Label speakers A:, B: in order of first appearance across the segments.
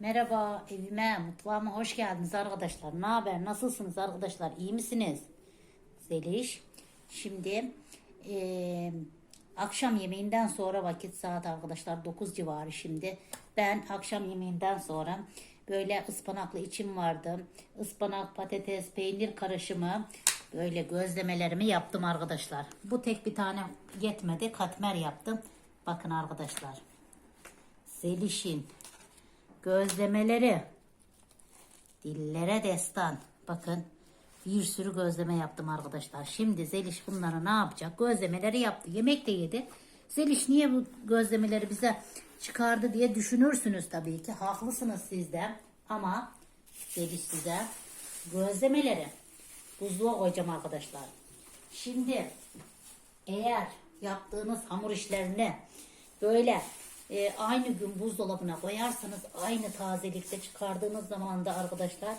A: Merhaba evime, mutfağıma hoş geldiniz arkadaşlar. Ne haber? Nasılsınız arkadaşlar? İyi misiniz? Zeliş. Şimdi eee, akşam yemeğinden sonra vakit saat arkadaşlar 9 civarı şimdi. Ben akşam yemeğinden sonra böyle ıspanaklı içim vardı. Ispanak, patates, peynir karışımı böyle gözlemelerimi yaptım arkadaşlar. Bu tek bir tane yetmedi. Katmer yaptım. Bakın arkadaşlar. Zeliş'in gözlemeleri dillere destan. Bakın bir sürü gözleme yaptım arkadaşlar. Şimdi Zeliş bunları ne yapacak? Gözlemeleri yaptı. Yemek de yedi. Zeliş niye bu gözlemeleri bize çıkardı diye düşünürsünüz tabii ki. Haklısınız siz de. Ama Zeliş size gözlemeleri buzluğa koyacağım arkadaşlar. Şimdi eğer yaptığınız hamur işlerini böyle e, aynı gün buzdolabına koyarsanız aynı tazelikte çıkardığınız zaman da arkadaşlar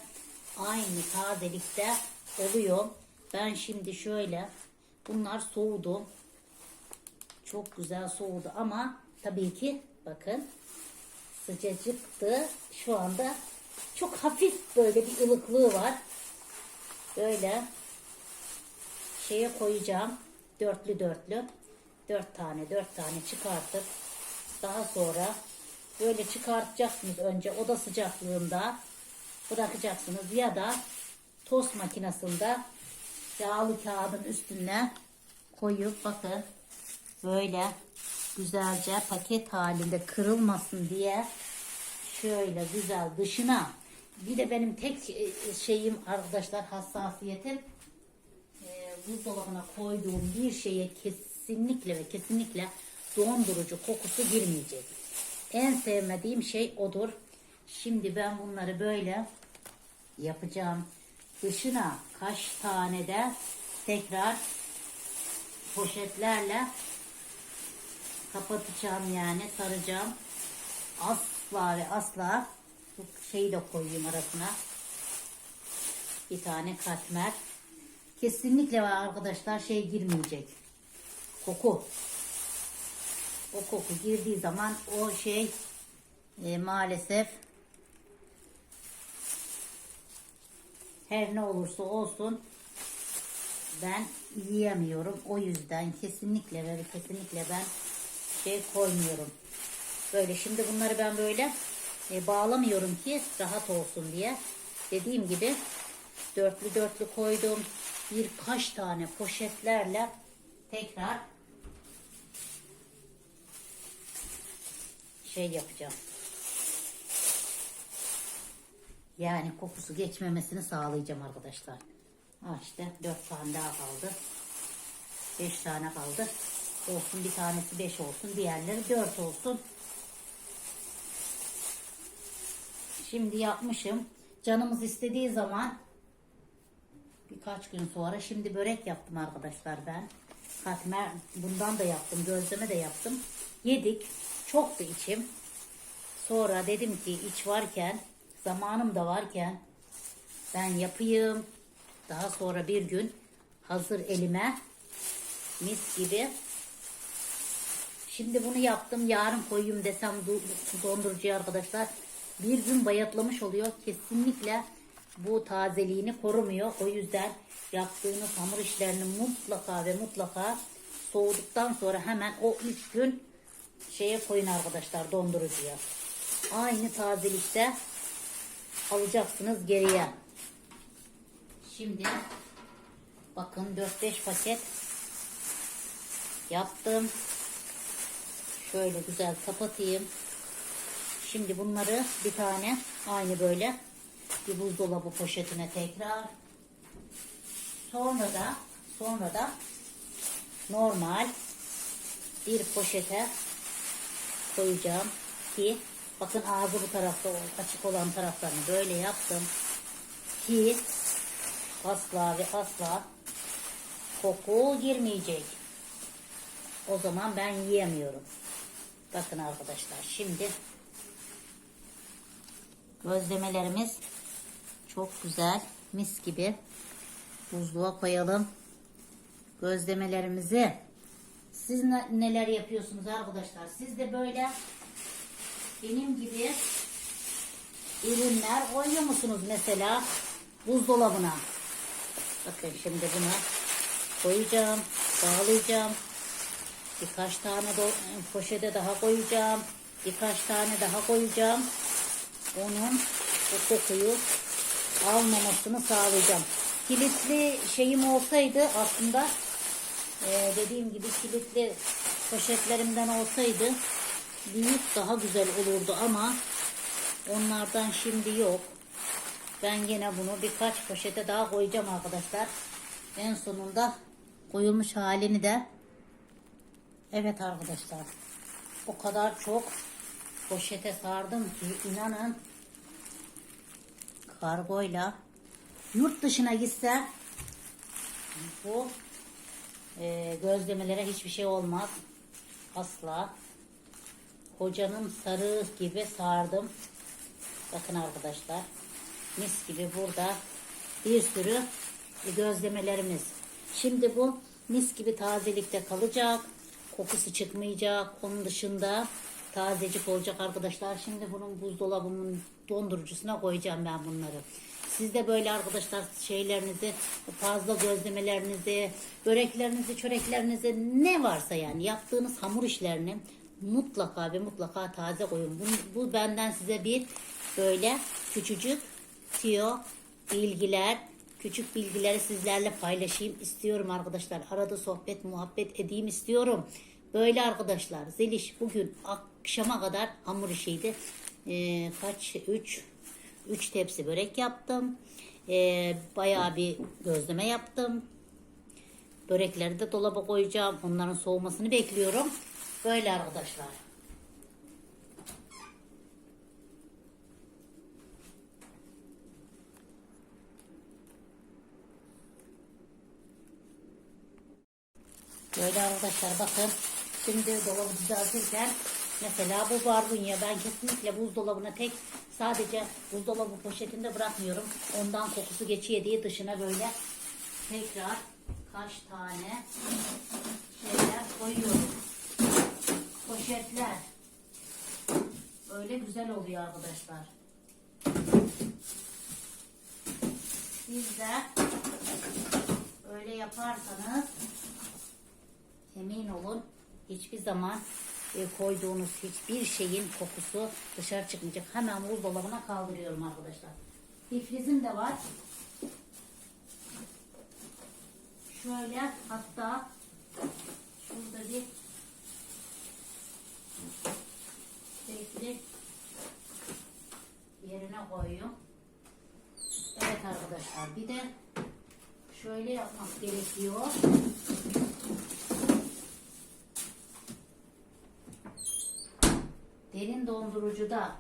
A: aynı tazelikte oluyor. Ben şimdi şöyle bunlar soğudu. Çok güzel soğudu ama tabii ki bakın sıcacıktı. Şu anda çok hafif böyle bir ılıklığı var. Böyle şeye koyacağım. Dörtlü dörtlü. Dört tane dört tane çıkartıp daha sonra böyle çıkartacaksınız önce oda sıcaklığında bırakacaksınız ya da tost makinesinde yağlı kağıdın üstüne koyup bakın böyle güzelce paket halinde kırılmasın diye şöyle güzel dışına. Bir de benim tek e, şeyim arkadaşlar hassasiyetim e, buzdolabına koyduğum bir şeye kesinlikle ve kesinlikle dondurucu kokusu girmeyecek. En sevmediğim şey odur. Şimdi ben bunları böyle yapacağım. Dışına kaç tane de tekrar poşetlerle kapatacağım yani saracağım. Asla ve asla bu şeyi de koyayım arasına. Bir tane katmer. Kesinlikle arkadaşlar şey girmeyecek. Koku. O koku girdiği zaman o şey e, maalesef her ne olursa olsun ben yiyemiyorum. O yüzden kesinlikle ve kesinlikle ben şey koymuyorum. Böyle şimdi bunları ben böyle e, bağlamıyorum ki rahat olsun diye. Dediğim gibi dörtlü dörtlü koydum. Birkaç tane poşetlerle tekrar şey yapacağım. Yani kokusu geçmemesini sağlayacağım arkadaşlar. Ha işte dört tane daha kaldı. Beş tane kaldı. Olsun bir tanesi beş olsun. Diğerleri dört olsun. Şimdi yapmışım. Canımız istediği zaman birkaç gün sonra şimdi börek yaptım arkadaşlar ben. Katmer bundan da yaptım. Gözleme de yaptım. Yedik. Çok da içim. Sonra dedim ki iç varken zamanım da varken ben yapayım. Daha sonra bir gün hazır elime mis gibi. Şimdi bunu yaptım. Yarın koyayım desem do- dondurucuya arkadaşlar. Bir gün bayatlamış oluyor. Kesinlikle bu tazeliğini korumuyor. O yüzden yaptığınız hamur işlerini mutlaka ve mutlaka soğuduktan sonra hemen o üç gün şeye koyun arkadaşlar dondurucuya. Aynı tazelikte alacaksınız geriye. Şimdi bakın 4-5 paket yaptım. Şöyle güzel kapatayım. Şimdi bunları bir tane aynı böyle bir buzdolabı poşetine tekrar. Sonra da sonra da normal bir poşete koyacağım ki bakın ağzı bu tarafta açık olan taraflarını böyle yaptım ki asla ve asla koku girmeyecek. O zaman ben yiyemiyorum. Bakın arkadaşlar şimdi gözlemelerimiz çok güzel mis gibi buzluğa koyalım gözlemelerimizi. Siz ne- neler yapıyorsunuz arkadaşlar? Siz de böyle benim gibi ürünler koyuyor musunuz mesela buzdolabına? Bakın şimdi bunu koyacağım, bağlayacağım. Birkaç tane de poşete daha koyacağım. Birkaç tane daha koyacağım. Onun bu kokuyu almamasını sağlayacağım. Kilitli şeyim olsaydı aslında e, dediğim gibi kilitli poşetlerimden olsaydı büyük daha güzel olurdu ama onlardan şimdi yok. Ben yine bunu birkaç poşete daha koyacağım arkadaşlar. En sonunda koyulmuş halini de evet arkadaşlar o kadar çok poşete sardım ki inanın kargoyla yurt dışına gitse bu e, gözlemelere hiçbir şey olmaz. Asla. Hocanın sarığı gibi sardım. Bakın arkadaşlar. Mis gibi burada bir sürü gözlemelerimiz. Şimdi bu mis gibi tazelikte kalacak. Kokusu çıkmayacak. Onun dışında tazecik olacak arkadaşlar. Şimdi bunun buzdolabımın dondurucusuna koyacağım ben bunları. Siz de böyle arkadaşlar şeylerinizi, fazla gözlemelerinizi, böreklerinizi, çöreklerinizi ne varsa yani yaptığınız hamur işlerini mutlaka ve mutlaka taze koyun. Bu, bu benden size bir böyle küçücük tiyo bilgiler, küçük bilgileri sizlerle paylaşayım istiyorum arkadaşlar. Arada sohbet, muhabbet edeyim istiyorum. Böyle arkadaşlar. Zeliş bugün akşama kadar hamur işiydi. Ee, kaç? 3 3 tepsi börek yaptım. Ee, bayağı bir gözleme yaptım. Börekleri de dolaba koyacağım. Onların soğumasını bekliyorum. Böyle arkadaşlar. Böyle arkadaşlar bakın. Şimdi dolabı düzeltirken mesela bu barbunya ben kesinlikle buzdolabına tek sadece buzdolabı poşetinde bırakmıyorum. Ondan kokusu geçiyor diye dışına böyle tekrar kaç tane şeyler koyuyorum. Poşetler. Öyle güzel oluyor arkadaşlar. Siz de öyle yaparsanız emin olun hiçbir zaman e, koyduğunuz hiçbir şeyin kokusu dışarı çıkmayacak. Hemen buzdolabına kaldırıyorum arkadaşlar. Difrizim de var. Şöyle hatta şurada bir tekli yerine koyuyorum. Evet arkadaşlar bir de şöyle yapmak gerekiyor. Derin dondurucuda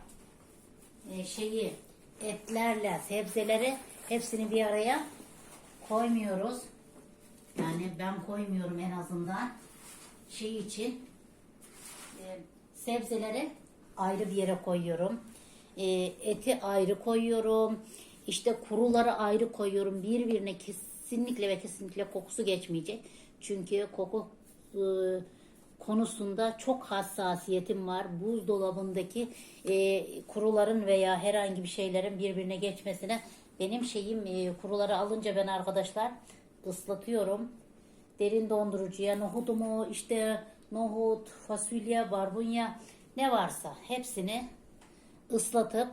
A: e, şeyi etlerle sebzeleri hepsini bir araya koymuyoruz. Yani ben koymuyorum en azından şey için e, sebzeleri ayrı bir yere koyuyorum. E, eti ayrı koyuyorum. İşte kuruları ayrı koyuyorum. Birbirine kesinlikle ve kesinlikle kokusu geçmeyecek. Çünkü koku e, konusunda çok hassasiyetim var. Buzdolabındaki e, kuruların veya herhangi bir şeylerin birbirine geçmesine benim şeyim e, kuruları alınca ben arkadaşlar ıslatıyorum. Derin dondurucuya nohudumu işte nohut, fasulye, barbunya ne varsa hepsini ıslatıp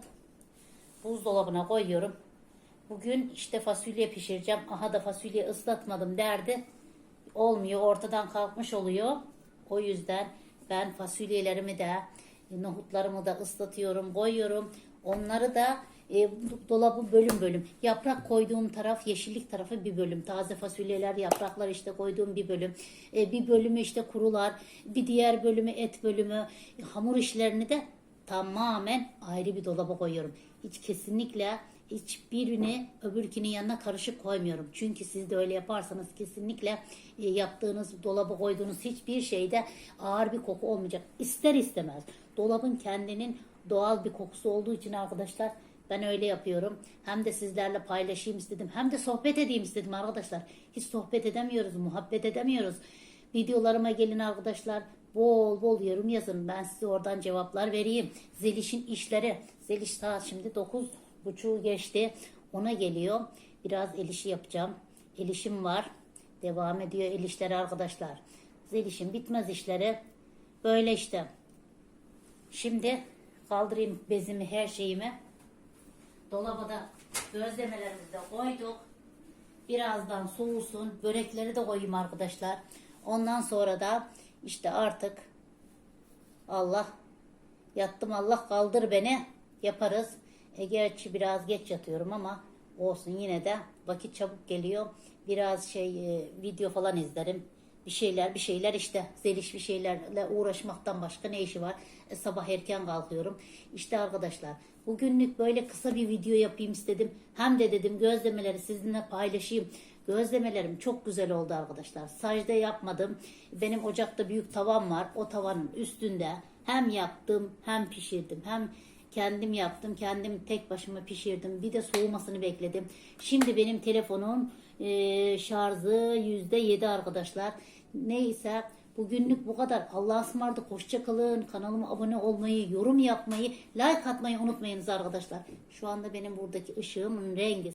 A: buzdolabına koyuyorum. Bugün işte fasulye pişireceğim. Aha da fasulye ıslatmadım derdi. Olmuyor. Ortadan kalkmış oluyor. O yüzden ben fasulyelerimi de nohutlarımı da ıslatıyorum, koyuyorum. Onları da e, dolabı bölüm bölüm. Yaprak koyduğum taraf yeşillik tarafı bir bölüm. Taze fasulyeler, yapraklar işte koyduğum bir bölüm. E, bir bölümü işte kurular, bir diğer bölümü et bölümü. Hamur işlerini de tamamen ayrı bir dolaba koyuyorum. Hiç kesinlikle hiçbirini öbürkünün yanına karışık koymuyorum. Çünkü siz de öyle yaparsanız kesinlikle e, yaptığınız dolaba koyduğunuz hiçbir şeyde ağır bir koku olmayacak. İster istemez. Dolabın kendinin doğal bir kokusu olduğu için arkadaşlar ben öyle yapıyorum. Hem de sizlerle paylaşayım istedim. Hem de sohbet edeyim istedim arkadaşlar. Hiç sohbet edemiyoruz, muhabbet edemiyoruz. Videolarıma gelin arkadaşlar. Bol bol yorum yazın. Ben size oradan cevaplar vereyim. Zeliş'in işleri. Zeliş saat şimdi 9 buçuğu geçti. Ona geliyor. Biraz el işi yapacağım. El işim var. Devam ediyor el işleri arkadaşlar. Zeliş'in bitmez işleri. Böyle işte. Şimdi kaldırayım bezimi her şeyimi. Dolaba da gözlemelerimizi de koyduk. Birazdan soğusun. Börekleri de koyayım arkadaşlar. Ondan sonra da işte artık Allah yattım Allah kaldır beni yaparız. E, gerçi biraz geç yatıyorum ama olsun yine de vakit çabuk geliyor. Biraz şey e, video falan izlerim. Bir şeyler bir şeyler işte zeliş bir şeylerle uğraşmaktan başka ne işi var? E, sabah erken kalkıyorum. İşte arkadaşlar bugünlük böyle kısa bir video yapayım istedim. Hem de dedim gözlemeleri sizinle paylaşayım. Gözlemelerim çok güzel oldu arkadaşlar. Sacda yapmadım. Benim ocakta büyük tavan var. O tavanın üstünde hem yaptım hem pişirdim. Hem kendim yaptım. Kendim tek başıma pişirdim. Bir de soğumasını bekledim. Şimdi benim telefonun e, şarjı yüzde yedi arkadaşlar. Neyse bugünlük bu kadar. Allah'a ısmarladık. Hoşça kalın. Kanalıma abone olmayı, yorum yapmayı, like atmayı unutmayınız arkadaşlar. Şu anda benim buradaki ışığımın rengi